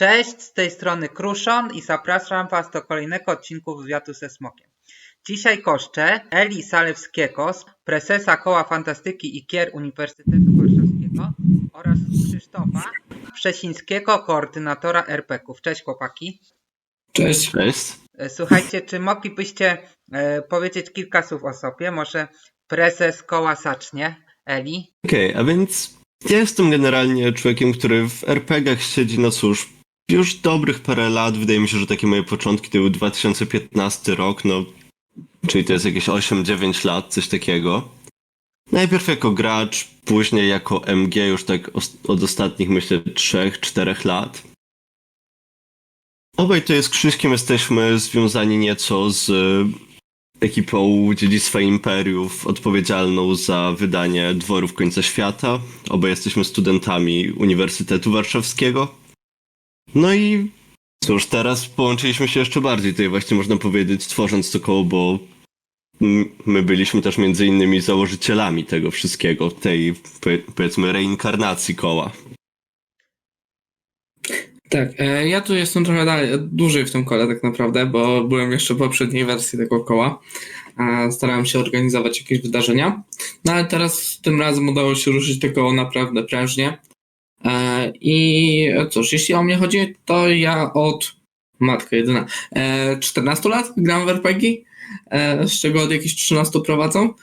Cześć, z tej strony Kruszon i zapraszam Was do kolejnego odcinku wywiadu ze Smokiem. Dzisiaj koszczę Eli Salewskiego, prezesa Koła Fantastyki i Kier Uniwersytetu Warszawskiego oraz Krzysztofa Przesińskiego, koordynatora RPK-ów. Cześć chłopaki. Cześć. Cześć. E, Słuchajcie, czy moglibyście e, powiedzieć kilka słów o sobie? Może prezes koła zacznie, Eli? Okej, a więc ja jestem generalnie człowiekiem, który w RPGach siedzi, no cóż, już dobrych parę lat. Wydaje mi się, że takie moje początki to był 2015 rok, no, czyli to jest jakieś 8-9 lat, coś takiego. Najpierw jako gracz, później jako MG, już tak od ostatnich, myślę, 3-4 lat. Obaj to z Krzyśkiem jesteśmy związani nieco z ekipą Dziedzictwa Imperiów odpowiedzialną za wydanie Dworów Końca Świata. Obaj jesteśmy studentami Uniwersytetu Warszawskiego. No i cóż, teraz połączyliśmy się jeszcze bardziej tutaj właśnie można powiedzieć, tworząc to koło, bo my byliśmy też między innymi założycielami tego wszystkiego, tej powie- powiedzmy reinkarnacji koła. Tak, e, ja tu jestem trochę dalej, dłużej w tym kole tak naprawdę, bo byłem jeszcze w poprzedniej wersji tego koła. Starałem się organizować jakieś wydarzenia. No ale teraz tym razem udało się ruszyć to koło naprawdę prężnie. E, I cóż, jeśli o mnie chodzi, to ja od matka jedyna. e, 14 lat gram w RPG, e, z czego od jakichś 13 prowadzą.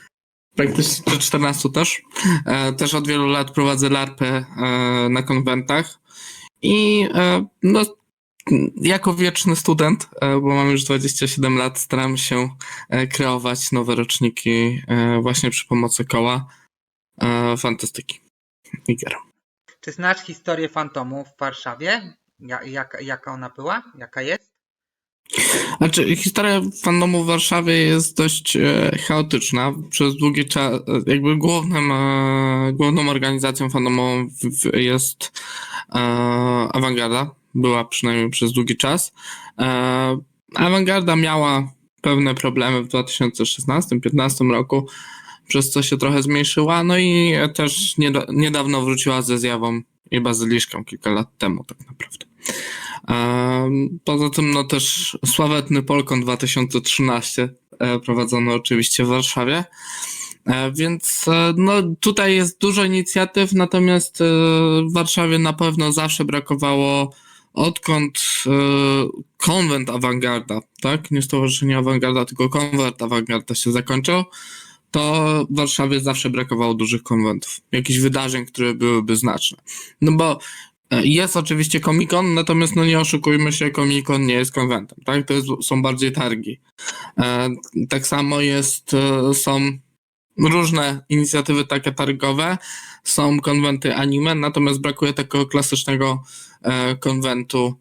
Praktycznie czy 14 też. E, Też od wielu lat prowadzę larpę e, na konwentach. I e, no, jako wieczny student, e, bo mam już 27 lat, staram się e, kreować nowe roczniki e, właśnie przy pomocy koła e, fantastyki i gier. Czy znasz historię Fantomu w Warszawie? Ja, jak, jaka ona była? Jaka jest? Znaczy, historia fandomu w Warszawie jest dość e, chaotyczna. Przez długi czas, jakby głównym, e, główną organizacją fandomową w, w, jest e, Awangarda. Była przynajmniej przez długi czas. E, Awangarda miała pewne problemy w 2016-2015 roku, przez co się trochę zmniejszyła. No i też nieda- niedawno wróciła ze zjawą i bazyliszką kilka lat temu, tak naprawdę. Poza tym, no też sławetny Polkon 2013 e, prowadzono oczywiście w Warszawie. E, Więc e, no, tutaj jest dużo inicjatyw, natomiast w Warszawie na pewno zawsze brakowało odkąd konwent Awangarda, tak? Nie Stowarzyszenie Awangarda, tylko konwent Awangarda się zakończył, to w Warszawie zawsze brakowało dużych konwentów, jakichś wydarzeń, które byłyby znaczne. No bo E, jest oczywiście Comic-Con, natomiast no nie oszukujmy się, Comic-Con nie jest konwentem, tak? To jest, są bardziej targi. E, tak samo jest, e, są różne inicjatywy takie targowe, są konwenty anime, natomiast brakuje takiego klasycznego konwentu,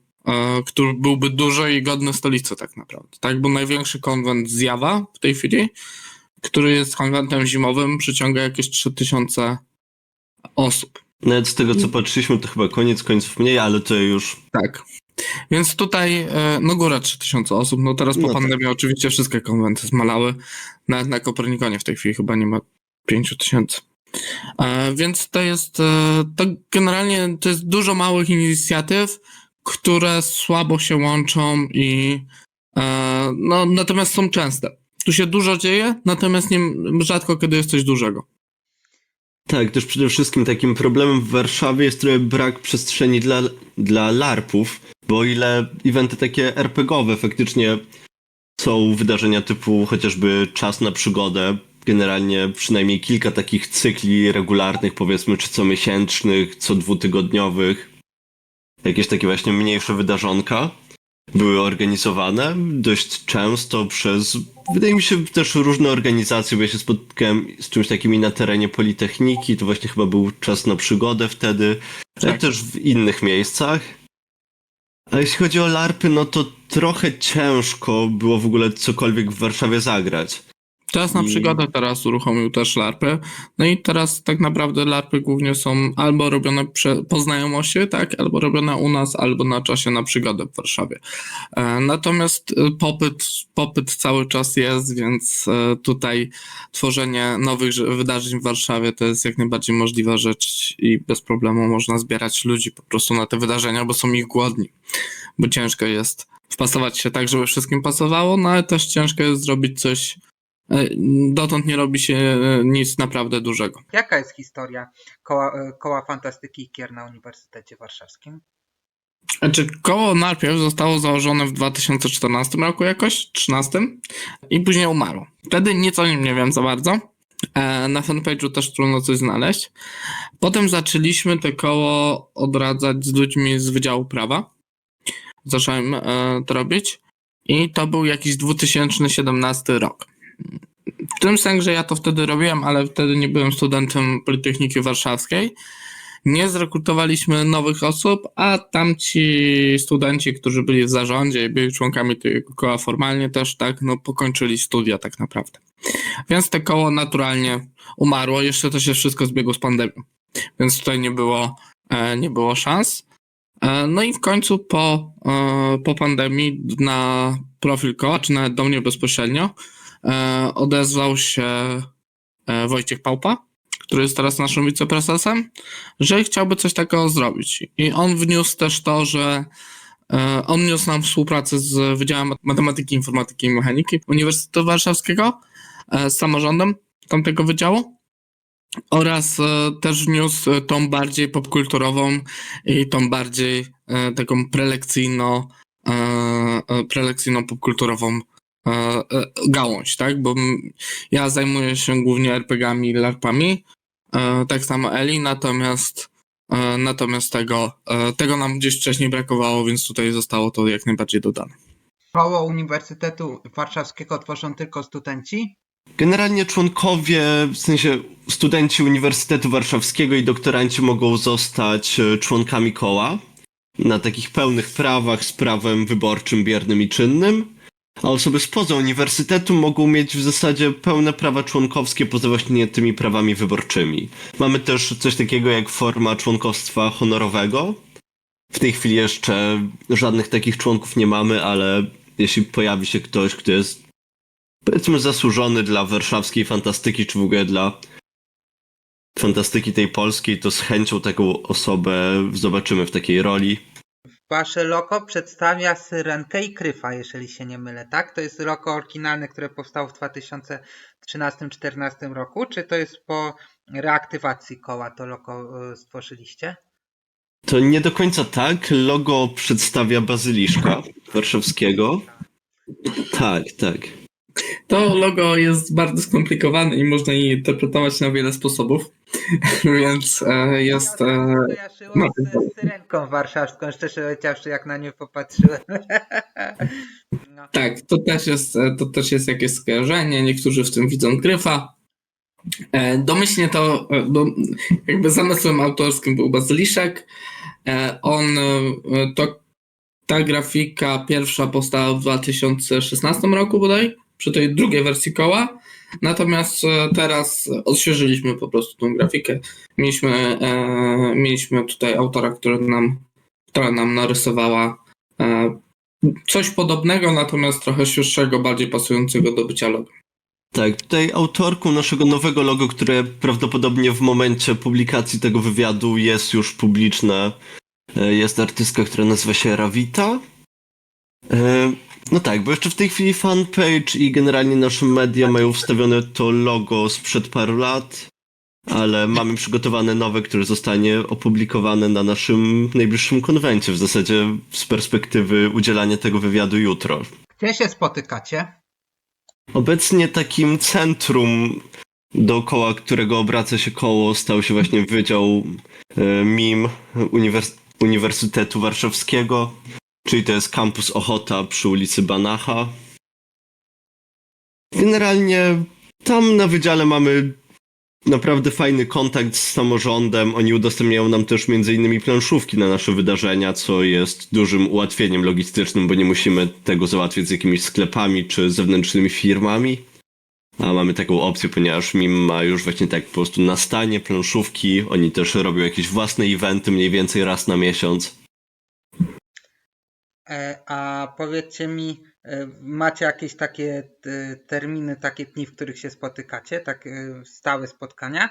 który byłby duży i godny stolicy tak naprawdę, tak? Bo największy konwent Zjawa w tej chwili, który jest konwentem zimowym, przyciąga jakieś 3000 osób. Nawet z tego co patrzyliśmy, to chyba koniec końców mniej, ale to już Tak. Więc tutaj, e, no góra 3000 osób, no teraz po No tak. pandemii oczywiście wszystkie konwenty zmalały, nawet na Kopernikonie w tej chwili chyba nie ma 5000. E, Więc to jest, e, to generalnie to jest dużo małych inicjatyw, które słabo się łączą i no natomiast są częste. Tu się dużo dzieje, natomiast nie, rzadko kiedy jest coś dużego. Tak, też przede wszystkim takim problemem w Warszawie jest trochę brak przestrzeni dla, dla larpów, bo o ile eventy takie RPGowe faktycznie są wydarzenia typu chociażby czas na przygodę, generalnie przynajmniej kilka takich cykli regularnych, powiedzmy, czy co miesięcznych, co dwutygodniowych, jakieś takie właśnie mniejsze wydarzonka były organizowane dość często przez, wydaje mi się, też różne organizacje, bo ja się spotkałem z czymś takim i na terenie Politechniki, to właśnie chyba był czas na przygodę wtedy, Tak. jak też w innych miejscach. A jeśli chodzi o LARPy, no to trochę ciężko było w ogóle cokolwiek w Warszawie zagrać. Czas na I- przygodę teraz uruchomił też larpy. No i teraz tak naprawdę larpy głównie są albo robione po znajomości, tak, albo robione u nas, albo na czasie na przygodę w Warszawie. E, natomiast e, popyt, popyt cały czas jest, więc e, tutaj tworzenie nowych rze- wydarzeń w Warszawie to jest jak najbardziej możliwa rzecz i bez problemu można zbierać ludzi po prostu na te wydarzenia, bo są ich głodni. bo ciężko jest wpasować się tak, żeby wszystkim pasowało, no ale też ciężko jest zrobić coś, dotąd nie robi się e, nic naprawdę dużego. Jaka jest historia koła, e, koła fantastyki i kier na Uniwersytecie Warszawskim? Znaczy, koło najpierw zostało założone w 2014 roku jakoś, 13 i później umarło. Wtedy nic o nim nie wiem za bardzo. E, Na fanpage'u też trudno coś znaleźć. Potem zaczęliśmy to koło odradzać z ludźmi z Wydziału Prawa. Zacząłem e, to robić i to był jakiś 2017 rok. W tym sensie, ja to wtedy robiłem, ale wtedy nie byłem studentem Politechniki Warszawskiej nie zrekrutowaliśmy nowych osób, a tamci studenci, którzy byli w zarządzie i byli członkami tego koła formalnie też tak, no pokończyli studia tak naprawdę. Więc to koło naturalnie umarło, jeszcze to się wszystko zbiegło z pandemią. Więc tutaj nie było, e, nie było szans. E, No i w końcu po, e, po pandemii na profil koła, czy nawet do mnie bezpośrednio, odezwał się e, Wojciech Pałpa, który jest teraz naszym wiceprezesem, że chciałby coś takiego zrobić. I on wniósł też to, że e, on wniósł nam współpracę z Wydziałem Matematyki, Informatyki i Mechaniki Uniwersytetu Warszawskiego, e, z samorządem tamtego wydziału oraz e, też wniósł e, tą bardziej popkulturową i tą bardziej e, taką prelekcyjno, e, e, prelekcyjną popkulturową e, e, gałąź, tak? Bo ja zajmuję się głównie RPG-ami i LARPami, e, tak samo Eli, natomiast e, natomiast tego, e, tego nam gdzieś wcześniej brakowało, więc tutaj zostało to jak najbardziej dodane. Koło Uniwersytetu Warszawskiego tworzą tylko studenci? Generalnie członkowie, w sensie studenci Uniwersytetu Warszawskiego i doktoranci mogą zostać e, członkami koła na takich pełnych prawach z prawem wyborczym, biernym i czynnym, a osoby spoza uniwersytetu mogą mieć w zasadzie pełne prawa członkowskie poza właśnie tymi prawami wyborczymi. Mamy też coś takiego jak forma członkostwa honorowego. W tej chwili jeszcze żadnych takich członków nie mamy, ale jeśli pojawi się ktoś, kto jest powiedzmy zasłużony dla warszawskiej fantastyki, czy w ogóle dla fantastyki tej polskiej, to z chęcią taką osobę zobaczymy w takiej roli. Wasze loko przedstawia Syrenkę i Kryfa, jeżeli się nie mylę, tak? To jest loko oryginalne, które powstało w 2013-2014 roku, czy to jest po reaktywacji koła to loko y, stworzyliście? To nie do końca tak. Logo przedstawia bazyliszka warszawskiego. Tak, tak. To logo jest bardzo skomplikowane i można je interpretować na wiele sposobów, więc e, jest... E, no, z Syrenką warszawską, szczerze powiedziawszy, jak na nie popatrzyłem. no. tak, to też, jest, e, to też jest jakieś skojarzenie, niektórzy w tym widzą gryfa. E, domyślnie to, e, do, jakby zamysłem autorskim był Bazyliszek. E, on, to ta grafika pierwsza powstała w 2016 roku bodaj, przy tej drugiej wersji koła. Natomiast e, teraz odświeżyliśmy po prostu tą grafikę. Mieliśmy, e, mieliśmy tutaj autora, który nam, która nam narysowała e, coś podobnego, natomiast trochę świeższego, bardziej pasującego do bycia logo. Tak, tutaj autorką naszego nowego logo, które prawdopodobnie w momencie publikacji tego wywiadu jest już publiczne, e, jest artystka, która nazywa się Ravita. E, No tak, bo jeszcze w tej chwili fanpage i generalnie nasze media mają wstawione to logo sprzed paru lat, ale mamy przygotowane nowe, które zostanie opublikowane na naszym najbliższym konwencie, w zasadzie z perspektywy udzielania tego wywiadu jutro. Gdzie się spotykacie? Obecnie takim centrum dookoła którego obraca się koło stał się właśnie Wydział e, MIM Uniwers- Uniwersytetu Warszawskiego, czyli to jest kampus Ochota przy ulicy Banacha. Generalnie tam na wydziale mamy naprawdę fajny kontakt z samorządem. Oni udostępniają nam też między innymi planszówki na nasze wydarzenia, co jest dużym ułatwieniem logistycznym, bo nie musimy tego załatwiać z jakimiś sklepami czy zewnętrznymi firmami. A mamy taką opcję, ponieważ MIM ma już właśnie tak po prostu na stanie planszówki. Oni też robią jakieś własne eventy mniej więcej raz na miesiąc. E, A powiedzcie mi, e, macie jakieś takie e, terminy, takie dni, w których się spotykacie, tak stałe spotkania?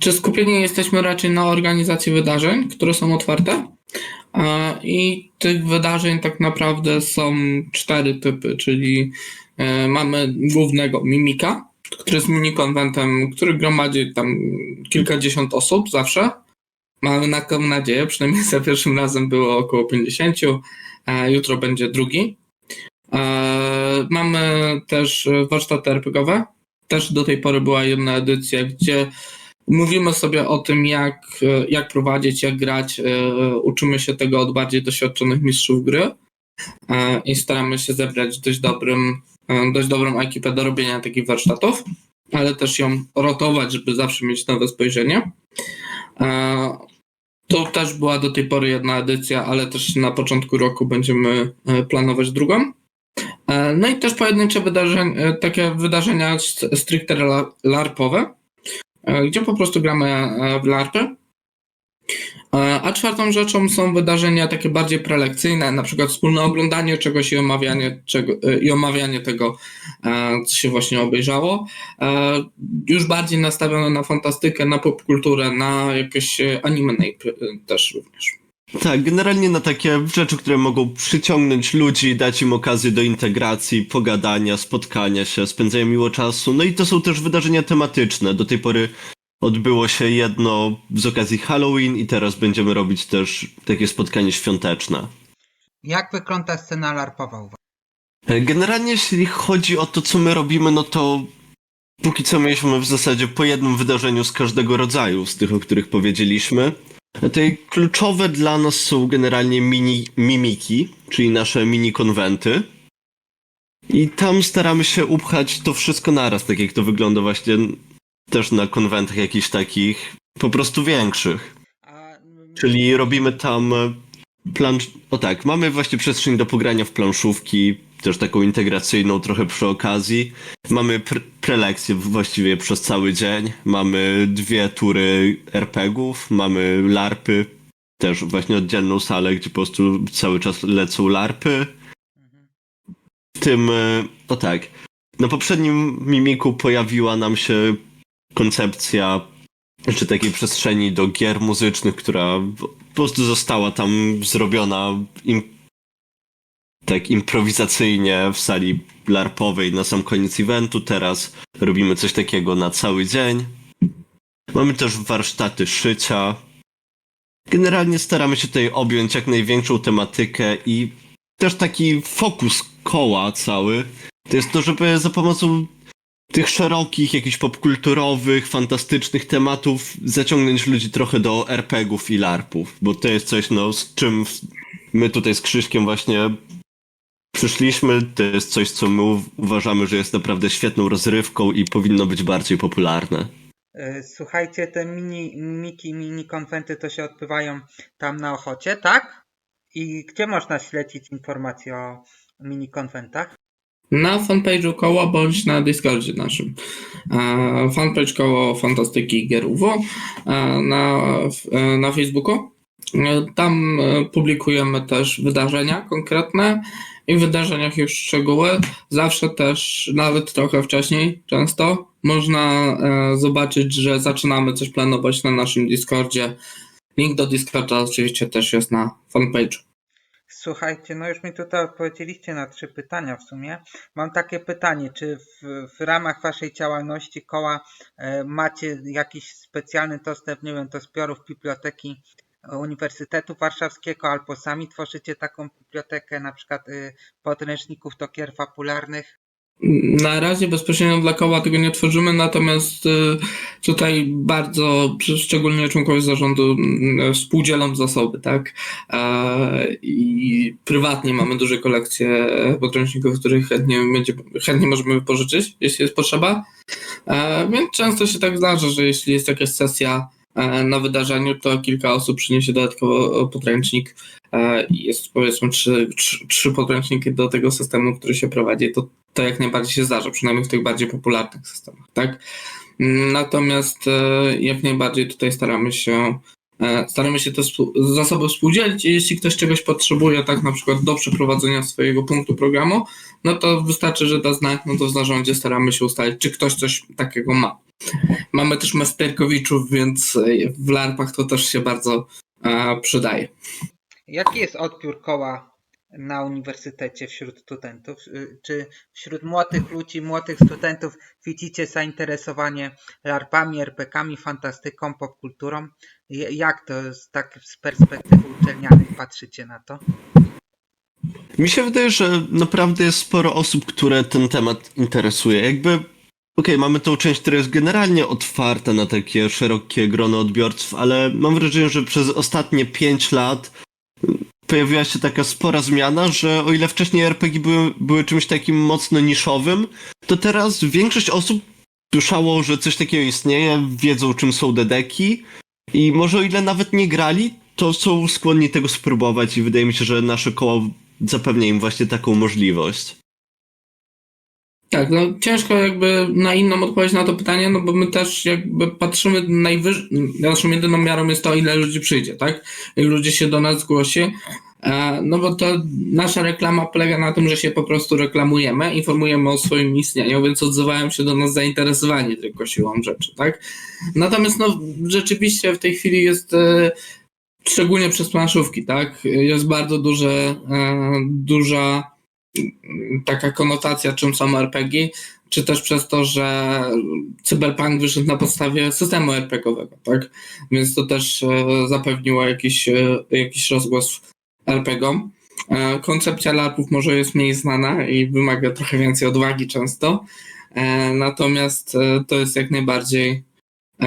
Czy skupieni jesteśmy raczej na organizacji wydarzeń, które są otwarte? I tych wydarzeń tak naprawdę są cztery typy, czyli mamy głównego Mimika, który jest mini-konwentem, który gromadzi tam kilkadziesiąt osób zawsze. Mamy taką nadzieję, przynajmniej za pierwszym razem było około 50, e, jutro będzie drugi. Mamy też warsztaty RPGowe. Też do tej pory była jedna edycja, gdzie mówimy sobie o tym, jak, jak prowadzić, jak grać. e, Uczymy się tego od bardziej doświadczonych mistrzów gry e, i staramy się zebrać dość, dobrym, e, dość dobrą ekipę do robienia takich warsztatów, ale też ją rotować, żeby zawsze mieć nowe spojrzenie. To też była do tej pory jedna edycja, ale też na początku roku będziemy e, planować drugą. E, No i też pojedyncze wydarzenia, e, takie wydarzenia stricte la- larpowe, gdzie po prostu gramy w larpy. E, A czwartą rzeczą są wydarzenia takie bardziej prelekcyjne, na przykład wspólne oglądanie czegoś i omawianie, czego, e, i omawianie tego, e, co się właśnie obejrzało. Już bardziej nastawione na fantastykę, na popkulturę, na jakieś anime też również. Tak, generalnie na takie rzeczy, które mogą przyciągnąć ludzi, dać im okazję do integracji, pogadania, spotkania się, spędzania miło czasu. No i to są też wydarzenia tematyczne. Do tej pory odbyło się jedno z okazji Halloween i teraz będziemy robić też takie spotkanie świąteczne. Jak wygląda scena larpowa u was? E, Generalnie jeśli chodzi o to, co my robimy, no to póki co mieliśmy w zasadzie po jednym wydarzeniu z każdego rodzaju, z tych, o których powiedzieliśmy. Te kluczowe dla nas są generalnie mini mimiki, czyli nasze mini konwenty. I tam staramy się upchać to wszystko naraz, tak jak to wygląda właśnie też na konwentach jakichś takich po prostu większych. Czyli robimy tam e, plansz... O tak, mamy właśnie przestrzeń do pogrania w planszówki, też taką integracyjną trochę przy okazji. Mamy pre prelekcje właściwie przez cały dzień. Mamy dwie tury RPGów, mamy larpy, też właśnie oddzielną salę, gdzie po prostu cały czas lecą larpy. W tym, e, o tak, na poprzednim mimiku pojawiła nam się koncepcja czy takiej przestrzeni do gier muzycznych, która po prostu została tam zrobiona im, tak improwizacyjnie w sali larpowej na sam koniec eventu. Teraz robimy coś takiego na cały dzień. Mamy też warsztaty szycia. Generalnie staramy się tutaj objąć jak największą tematykę i też taki fokus koła cały. To jest to, żeby za pomocą tych szerokich, jakichś popkulturowych, fantastycznych tematów zaciągnąć ludzi trochę do RPGów i LARPów, bo to jest coś, no, z czym my tutaj z Krzyśkiem właśnie przyszliśmy. To jest coś, co my uważamy, że jest naprawdę świetną rozrywką i powinno być bardziej popularne. E, Słuchajcie, te mini mimiki, mini konwenty to się odbywają tam na Ochocie, tak? I gdzie można śledzić informacje o mini konwentach? Na fanpage'u koła bądź na Discordzie naszym. E, Fanpage koło Fantastyki Gier UWO e, na, e, na Facebooku. Tam publikujemy też wydarzenia konkretne i w wydarzeniach już szczegóły. Zawsze też, nawet trochę wcześniej, często, można zobaczyć, że zaczynamy coś planować na naszym Discordzie. Link do Discorda oczywiście też jest na fanpage'u. Słuchajcie, no już mi tutaj odpowiedzieliście na trzy pytania w sumie. Mam takie pytanie, czy w, w ramach waszej działalności koła e, macie jakiś specjalny dostęp, nie wiem, do zbiorów biblioteki Uniwersytetu Warszawskiego, albo sami tworzycie taką bibliotekę, na przykład y, podręczników do gier fabularnych? Na razie bezpośrednio dla koła tego nie tworzymy, natomiast y, tutaj bardzo, szczególnie członkowie zarządu, współdzielą zasoby, tak? E, I prywatnie mamy duże kolekcje podręczników, których chętnie, będzie, chętnie możemy wypożyczyć, jeśli jest potrzeba. E, Więc często się tak zdarza, że jeśli jest jakaś sesja na wydarzeniu, to kilka osób przyniesie dodatkowo podręcznik e, jest powiedzmy trzy, trzy, podręczniki do tego systemu, który się prowadzi, to to jak najbardziej się zdarza, przynajmniej w tych bardziej popularnych systemach, tak? Natomiast e, jak najbardziej tutaj staramy się e, staramy się te zasoby współdzielić i jeśli ktoś czegoś potrzebuje, tak na przykład do przeprowadzenia swojego punktu programu, no to wystarczy, że da znak, no to w zarządzie staramy się ustalić, czy ktoś coś takiego ma. Mamy też masterkowiczów, więc e, w larpach to też się bardzo e, przydaje. Jaki jest odbiór koła na uniwersytecie wśród studentów? Y, Czy wśród młodych ludzi, młodych studentów widzicie zainteresowanie larpami, RPKami, fantastyką, popkulturą? Jak to z, tak z perspektywy uczelnianej patrzycie na to? Mi się wydaje, że naprawdę jest sporo osób, które ten temat interesuje. Jakby, okej, mamy tą część, która jest generalnie otwarta na takie szerokie grono odbiorców, ale mam wrażenie, że przez ostatnie pięć lat pojawiła się taka spora zmiana, że o ile wcześniej RPG były, były czymś takim mocno niszowym, to teraz większość osób słyszało, że coś takiego istnieje, wiedzą czym są dedeki i może o ile nawet nie grali, to są skłonni tego spróbować i wydaje mi się, że nasze koło zapewnia im właśnie taką możliwość. Tak, no ciężko jakby na inną odpowiedź na to pytanie, no bo my też jakby patrzymy najwyżej, naszą jedyną miarą jest to, ile ludzi przyjdzie, tak? Ile ludzi się do nas zgłosi. E, No bo to nasza reklama polega na tym, że się po prostu reklamujemy, informujemy o swoim istnieniu, więc odzywają się do nas zainteresowani tylko siłą rzeczy, tak? Natomiast no rzeczywiście w tej chwili jest e, szczególnie przez planszówki, tak? Jest bardzo duże, e, duża mm, taka konotacja, czym są RPG, czy też przez to, że Cyberpunk wyszedł na podstawie systemu RPG-owego, tak? Więc to też e, zapewniło jakiś, e, jakiś rozgłos RPG-om. Koncepcja larpów może jest mniej znana i wymaga trochę więcej odwagi często, natomiast to jest jak najbardziej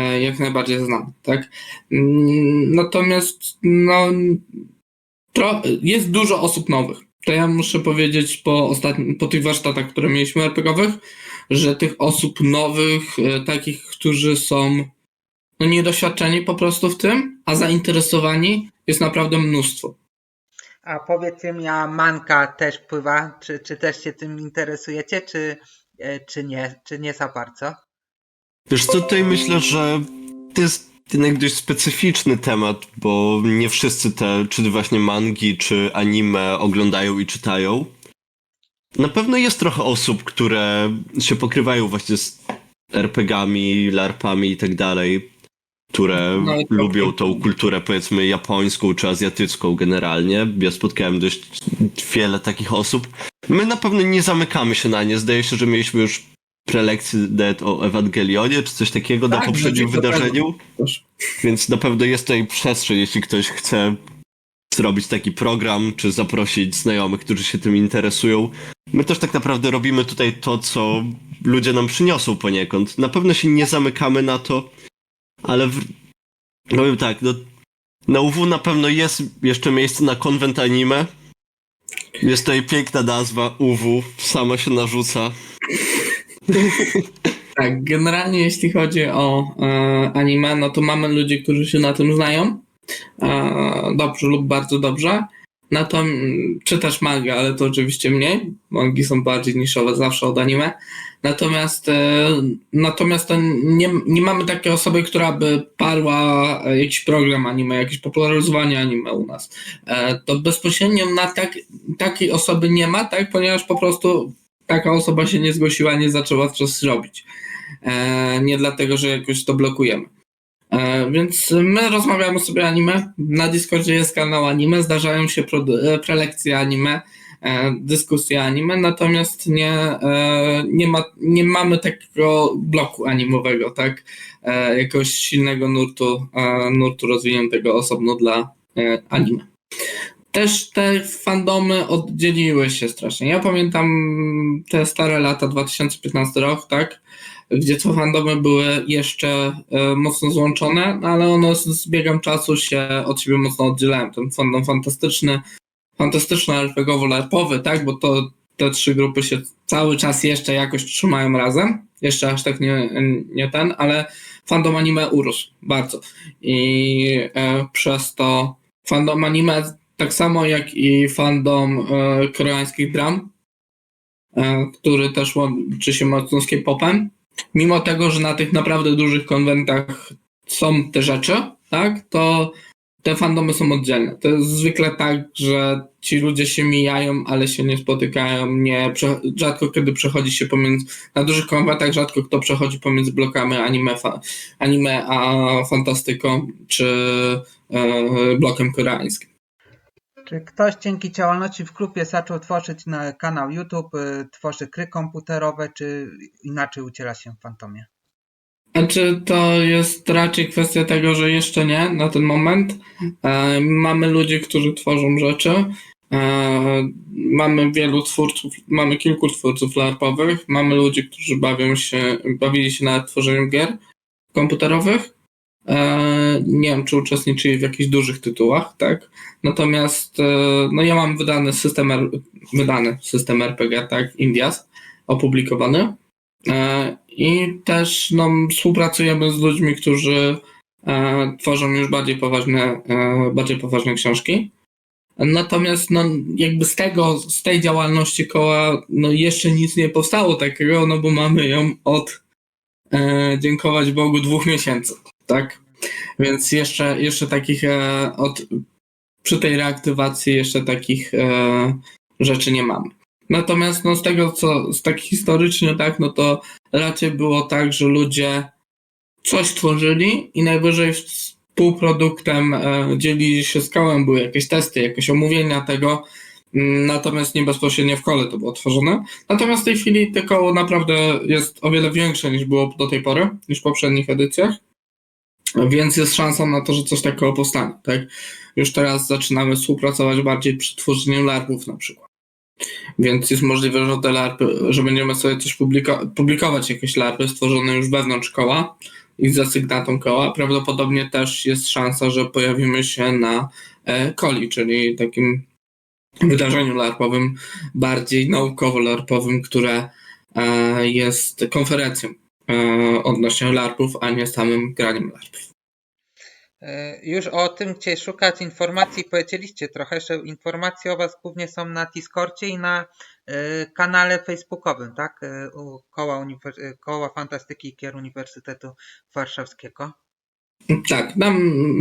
jak najbardziej znane, tak? Mm, Natomiast no, jest dużo osób nowych. To ja muszę powiedzieć po, ostatni, po tych warsztatach, które mieliśmy RPGowych, że tych osób nowych, e, takich, którzy są no, niedoświadczeni po prostu w tym, a zainteresowani jest naprawdę mnóstwo. A powiedzcie mi, a manka też pływa? Czy, czy też się tym interesujecie, czy, e, czy nie? Czy nie za bardzo? Wiesz co, tutaj myślę, że to jest jednak dość specyficzny temat, bo nie wszyscy te, czy właśnie mangi, czy anime oglądają i czytają. Na pewno jest trochę osób, które się pokrywają właśnie z RPGami, larpami i tak dalej, które No to- lubią tą kulturę powiedzmy japońską czy azjatycką generalnie. Ja spotkałem dość wiele takich osób. My na pewno nie zamykamy się na nie. Zdaje się, że mieliśmy już prelekcję nawet o Ewangelionie czy coś takiego na Tak, poprzednim będzie to wydarzeniu. Proszę. Więc na pewno jest tutaj przestrzeń, jeśli ktoś chce zrobić taki program, czy zaprosić znajomych, którzy się tym interesują. My też tak naprawdę robimy tutaj to, co ludzie nam przyniosą poniekąd. Na pewno się nie zamykamy na to, ale w... powiem tak, no, na UW na pewno jest jeszcze miejsce na konwent anime. Jest tutaj piękna nazwa UW, sama się narzuca. Tak, generalnie jeśli chodzi o e, anime, no to mamy ludzi, którzy się na tym znają. E, dobrze lub bardzo dobrze. Na to, mm, czy też manga, ale to oczywiście mniej. Mangi są bardziej niszowe zawsze od anime. Natomiast, e, natomiast to nie, nie mamy takiej osoby, która by parła jakiś program anime, jakieś popularyzowanie anime u nas. To bezpośrednio na tak, takiej osoby nie ma, tak, ponieważ po prostu taka osoba się nie zgłosiła, nie zaczęła coś robić. E, nie dlatego, że jakoś to blokujemy. E, więc my rozmawiamy sobie anime. Na Discordzie jest kanał anime, zdarzają się e, prelekcje anime, dyskusje anime, natomiast nie, nie, ma, nie mamy takiego bloku animowego, tak? Jakiegoś silnego nurtu, nurtu rozwiniętego osobno dla anime. Też te fandomy oddzieliły się strasznie. Ja pamiętam te stare lata, 2015 rok, tak? Gdzie te fandomy były jeszcze e, mocno złączone, no ale one z, biegiem czasu się od siebie mocno oddzielają. Ten fandom fantastyczny, fantastyczny RPGowo-larpowy, tak? Bo to te trzy grupy się cały czas jeszcze jakoś trzymają razem. Jeszcze aż tak nie, nie ten, ale fandom anime urósł bardzo. I e, przez to fandom anime tak samo jak i fandom e, koreańskich dram, e, który też łączy się mocno z K-popem. Mimo tego, że na tych naprawdę dużych konwentach są te rzeczy, tak, to te fandomy są oddzielne. To jest zwykle tak, że ci ludzie się mijają, ale się nie spotykają. Nie, rzadko kiedy przechodzi się pomiędzy. Na dużych konwentach rzadko kto przechodzi pomiędzy blokami anime, fa, anime a fantastyką, czy e, blokiem koreańskim. Czy ktoś dzięki działalności w klubie zaczął tworzyć na kanał YouTube, y, tworzy gry komputerowe, czy inaczej udziela się w Fantomie? Znaczy, to jest raczej kwestia tego, że jeszcze nie na ten moment. E, mamy ludzi, którzy tworzą rzeczy. E, mamy wielu twórców, mamy kilku twórców larpowych. Mamy ludzi, którzy bawią się, bawili się nad tworzeniem gier komputerowych. E, nie wiem, czy uczestniczyli w jakichś dużych tytułach, tak? Natomiast, e, no ja mam wydany system, wydany system RPG, tak? Indias, opublikowany. E, I też no, współpracujemy z ludźmi, którzy tworzą już bardziej poważne, bardziej poważne książki. Natomiast no, jakby z tego, z tej działalności koła no, jeszcze nic nie powstało takiego, no bo mamy ją od dziękować Bogu dwóch miesięcy, tak? Więc jeszcze, jeszcze takich e, od, przy tej reaktywacji jeszcze takich e, rzeczy nie mamy. Natomiast no, z tego, co z tak historycznie, tak, no to raczej było tak, że ludzie coś tworzyli i najwyżej współproduktem e, dzielili się z kołem, były jakieś testy, jakieś omówienia tego, mm, natomiast nie bezpośrednio w kole to było tworzone. Natomiast w tej chwili to koło naprawdę jest o wiele większe niż było do tej pory, niż w poprzednich edycjach, więc jest szansa na to, że coś takiego powstanie, tak? Już teraz zaczynamy współpracować bardziej przy tworzeniu larpów na przykład. Więc jest możliwe, że te larpy, że będziemy sobie coś publiko- publikować, jakieś larpy stworzone już wewnątrz koła i za sygnatą koła. Prawdopodobnie też jest szansa, że pojawimy się na e, czyli takim wydarzeniu larpowym, bardziej naukowo-larpowym, które e, jest konferencją odnośnie larpów, a nie samym graniem larpów. E, Już o tym, gdzie szukać informacji, powiedzieliście trochę, że informacje o Was głównie są na Discordzie i na e, kanale facebookowym, tak? E, koła, uniwer- e, koła Fantastyki i Kier Uniwersytetu Warszawskiego. Tak, tam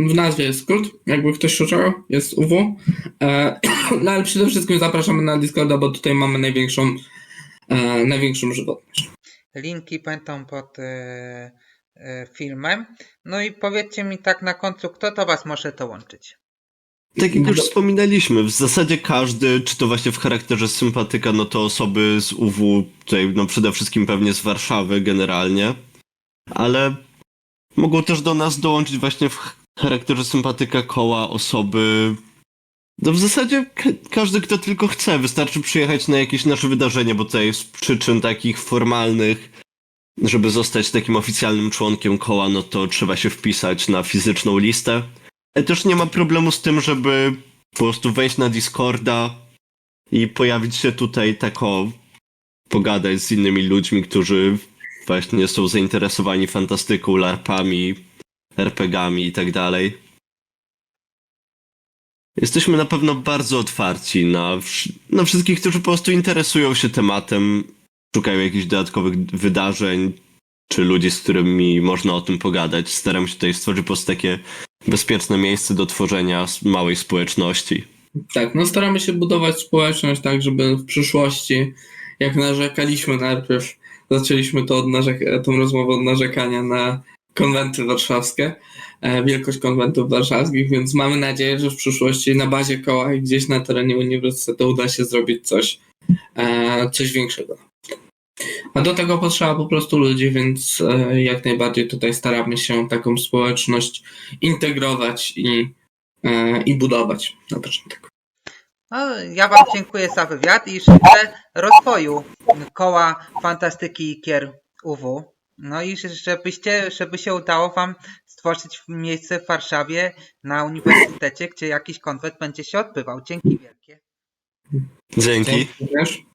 w nazwie jest skrót, jakby ktoś szukał, jest UW. E, no ale przede wszystkim zapraszamy na Discorda, bo tutaj mamy największą, e, największą żywotność. Linki będą pod e, e, filmem. No i powiedzcie mi tak na końcu, kto to Was może dołączyć? Tak jak już wspominaliśmy, w zasadzie każdy, czy to właśnie w charakterze sympatyka, no to osoby z UW, tutaj no przede wszystkim pewnie z Warszawy generalnie, ale mogą też do nas dołączyć właśnie w charakterze sympatyka koła osoby, no w zasadzie ka- każdy, kto tylko chce, wystarczy przyjechać na jakieś nasze wydarzenie, bo tutaj z przyczyn takich formalnych, żeby zostać takim oficjalnym członkiem koła, no to trzeba się wpisać na fizyczną listę. Ale też nie ma problemu z tym, żeby po prostu wejść na Discorda i pojawić się tutaj tako, pogadać z innymi ludźmi, którzy właśnie są zainteresowani fantastyką, larpami, RPGami i tak dalej. Jesteśmy na pewno bardzo otwarci na, na wszystkich, którzy po prostu interesują się tematem, szukają jakichś dodatkowych wydarzeń, czy ludzi, z którymi można o tym pogadać. Staram się tutaj stworzyć po prostu takie bezpieczne miejsce do tworzenia małej społeczności. Tak, no staramy się budować społeczność tak, żeby w przyszłości, jak narzekaliśmy najpierw, zaczęliśmy to od narzek- tą rozmowę od narzekania na konwenty warszawskie, e, wielkość konwentów warszawskich, więc mamy nadzieję, że w przyszłości na bazie koła i gdzieś na terenie uniwersytetu uda się zrobić coś, e, coś większego. A do tego potrzeba po prostu ludzi, więc e, jak najbardziej tutaj staramy się taką społeczność integrować i, i budować na początek. No, ja Wam dziękuję za wywiad i życzę rozwoju koła fantastyki kier UW. No i żebyście, żeby się udało Wam stworzyć miejsce w Warszawie na uniwersytecie, gdzie jakiś konwent będzie się odbywał. Dzięki wielkie. Dzięki. Dzięki.